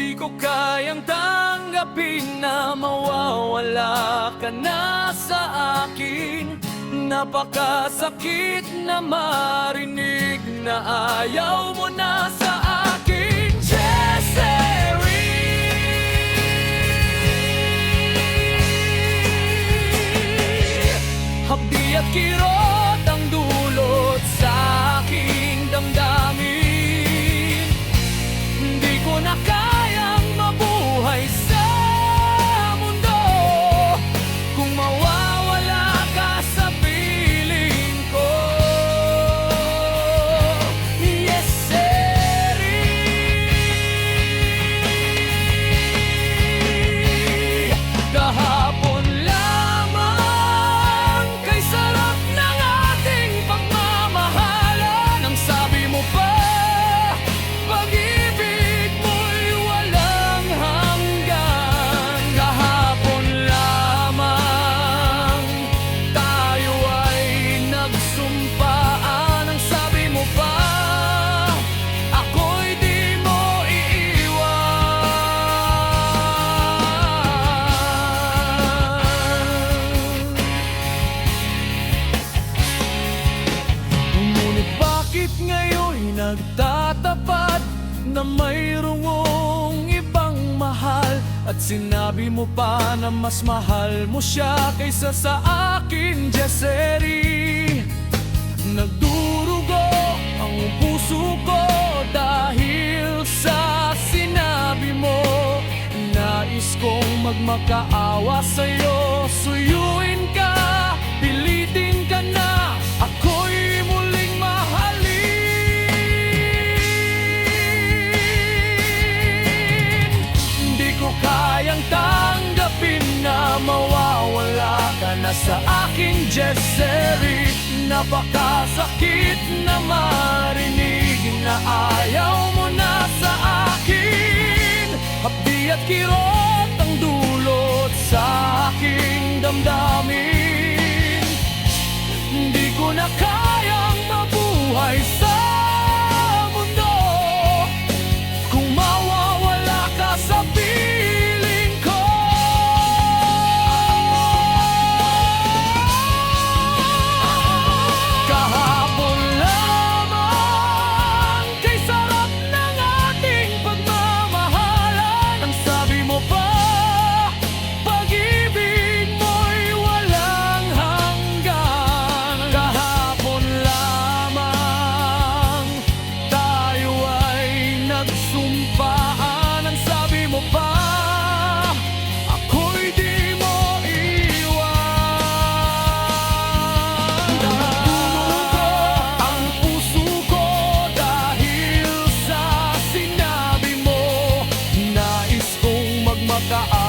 Di ko kayang tanggapin na mawawala ka na sa akin. Napakasakit na marinig na ayaw mo na sa akin. Jessery Hapdi at kirot nagtatapat na mayroong ibang mahal. At sinabi mo pa na mas mahal mo siya kaysa sa akin, Jessery Nagdurugo ang puso ko dahil sa sinabi mo. Nais kong magmakaawa sa'yo. Suyuin ka, pilitin ka na sa aking Jessery Napakasakit na marinig na ayaw mo na sa akin. Hapdi at kirot ang dulot sa aking damdamin. Hindi ko na kayang mabuhay sa the